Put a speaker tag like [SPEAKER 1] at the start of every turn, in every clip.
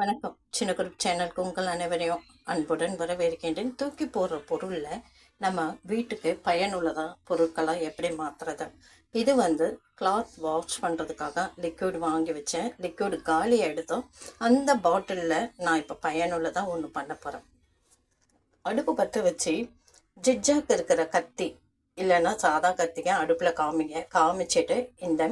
[SPEAKER 1] வணக்கம். சின்ன குரூப் சேனலுக்கு உங்கள் அனைவரையும் அன்புடன் வரவேற்கின்றேன். தூக்கி போடுற பொருளில் நம்ம வீட்டுக்கு பயனுள்ளதாக பொருட்களாக எப்படி மாற்றுறது இது வந்து கிளாத் வாஷ் பண்ணுறதுக்காக லிக்விட் வாங்கி வச்சேன். லிக்விட் காலி எடுத்தோம் அந்த பாட்டிலில் நான் இப்போ பயனுள்ளதாக ஒன்று பண்ண போகிறேன் அடுப்பு பற்ற வச்சு ஜிட்ஜாக்கு இருக்கிற கத்தி இல்லைன்னா சாதா கத்திக்க அடுப்பில் காமிங்க காமிச்சிட்டு இந்த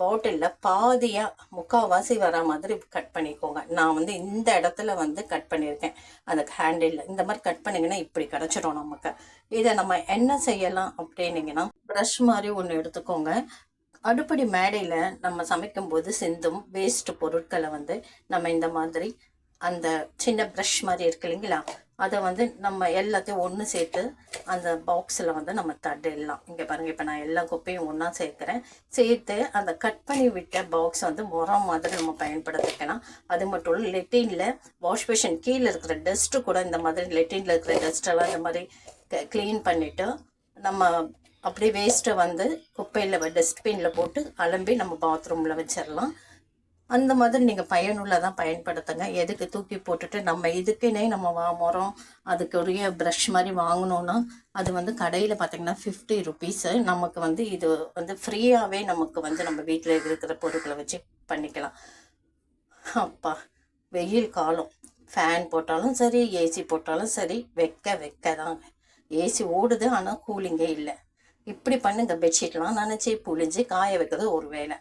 [SPEAKER 1] பாட்டிலில் பாதியாக முக்கால்வாசி வர மாதிரி கட் பண்ணிக்கோங்க. நான் வந்து இந்த இடத்துல வந்து கட் பண்ணியிருக்கேன். அந்த ஹேண்டில் இந்த மாதிரி கட் பண்ணிங்கன்னா இப்படி கிடச்சிடும் நமக்கு. இதை நம்ம என்ன செய்யலாம் அப்படின்னீங்கன்னா ப்ரஷ் மாதிரி ஒன்று எடுத்துக்கோங்க. அடுப்படி மேடையில் நம்ம சமைக்கும்போது சிந்தும் வேஸ்ட் பொருட்களை வந்து நம்ம இந்த மாதிரி அந்த சின்ன ப்ரஷ் மாதிரி இருக்கு இல்லைங்களா? அதை வந்து நம்ம எல்லாத்தையும் ஒன்று சேர்த்து அந்த பாக்ஸில் வந்து நம்ம தட்டிடலாம் இங்கே பாருங்கள் இப்போ நான் எல்லா குப்பையும் ஒன்றா சேர்க்குறேன். சேர்த்து அந்த கட் பண்ணி விட்ட பாக்ஸ் வந்து முறம் மாதிரி நம்ம பயன்படுத்திக்கலாம். அது மட்டும் இல்லை லெட்டினில் வாஷ் பேஷன் கீழே இருக்கிற டஸ்ட்டு கூட இந்த மாதிரி லெட்டினில் இருக்கிற டஸ்ட்டெல்லாம் இந்த மாதிரி க்ளீன் பண்ணிவிட்டு நம்ம அப்படியே வேஸ்ட்டை வந்து குப்பையில் டஸ்ட்பினில் போட்டு அலம்பி நம்ம பாத்ரூமில் வச்சிடலாம் அந்த மாதிரி நீங்கள் பயனுள்ளதாக பயன்படுத்துங்க. எதுக்கு தூக்கி போட்டுட்டு நம்ம இதுக்குன்னே நம்ம வா முறம் அதுக்குரிய ப்ரஷ் மாதிரி வாங்கினோன்னா அது வந்து கடையில் பார்த்திங்கன்னா ஃபிஃப்டி ருபீஸு நமக்கு வந்து இது வந்து ஃப்ரீயாகவே நமக்கு வந்து நம்ம வீட்டில் இருக்கிற பொருட்களை வச்சு பண்ணிக்கலாம். அப்பா வெயில் காலம். ஃபேன் போட்டாலும் சரி ஏசி போட்டாலும் சரி வைக்க வைக்க தாங்க ஏசி ஓடுது ஆனால் கூலிங்கே இல்லை. இப்படி பண்ணுங்க பெட்ஷீட்லாம் நினச்சி புழிஞ்சு காய வைக்கிறது ஒரு வேலை.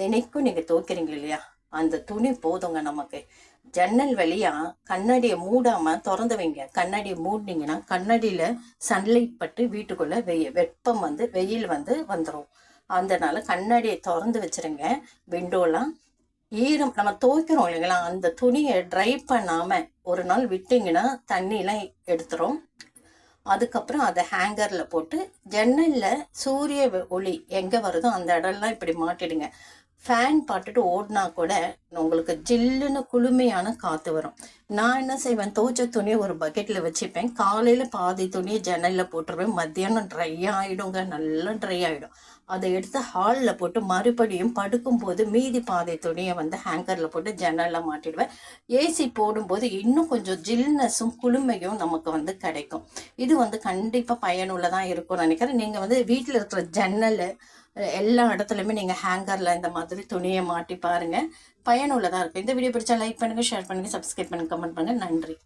[SPEAKER 1] தினைக்கும் நீங்கள் துவைக்கிறீங்க இல்லையா? அந்த துணி போதுங்க நமக்கு. ஜன்னல் வழியா கண்ணாடியை மூடாம திறந்து வைங்க. கண்ணாடியை மூடினீங்கன்னா கண்ணாடியில சன்லைட் பட்டு வீட்டுக்குள்ள வெய வெப்பம் வந்து வெயில் வந்து வந்துடும் அதனால் கண்ணாடியை திறந்து வச்சிருங்க. விண்டோலாம் ஈரம் நம்ம துவைக்கிறோம் இல்லைங்களா? அந்த துணியை ட்ரை பண்ணாம ஒரு நாள் விட்டிங்கன்னா தண்ணியெலாம் எடுத்துரும். அதுக்கப்புறம் அதை ஹேங்கரில் போட்டு ஜன்னலில் சூரிய ஒளி எங்கே வருதோ அந்த இடம்லாம் இப்படி மாட்டிடுங்க. ஃபேன் பாட்டுட்டு ஓடினா கூட உங்களுக்கு ஜில்லுன்னு குளுமையான காற்று வரும். நான் என்ன செய்வேன்? தோச்ச துணியை ஒரு பக்கெட்டில் வச்சுப்பேன். காலையில் பாதி துணியை ஜன்னலில் போட்டுருவேன். மத்தியானம் ட்ரை ஆகிடுங்க நல்லா ட்ரை ஆகிடும் அதை எடுத்து ஹாலில் போட்டு மறுபடியும் படுக்கும்போது மீதி பாதி துணியை வந்து ஹேங்கரில் போட்டு ஜன்னலில் மாட்டிடுவேன். ஏசி போடும்போது இன்னும் கொஞ்சம் ஜில்னஸும் குளுமையும் நமக்கு வந்து கிடைக்கும். இது வந்து கண்டிப்பாக பயனுள்ளதாக இருக்கும்னு நினைக்கிறேன். நீங்கள் வந்து வீட்டில் இருக்கிற ஜன்னல் எல்லா இடத்துலையுமே நீங்கள் ஹேங்கரில் இந்த மாதிரி துணியை மாட்டி பாருங்கள் பயனுள்ளதாக இருக்கும். இந்த வீடியோ பிடிச்சா லைக் பண்ணுங்கள் ஷேர் பண்ணுங்கள் சப்ஸ்கிரைப் பண்ணுங்கள் கமெண்ட் பண்ணுங்கள் நன்றி.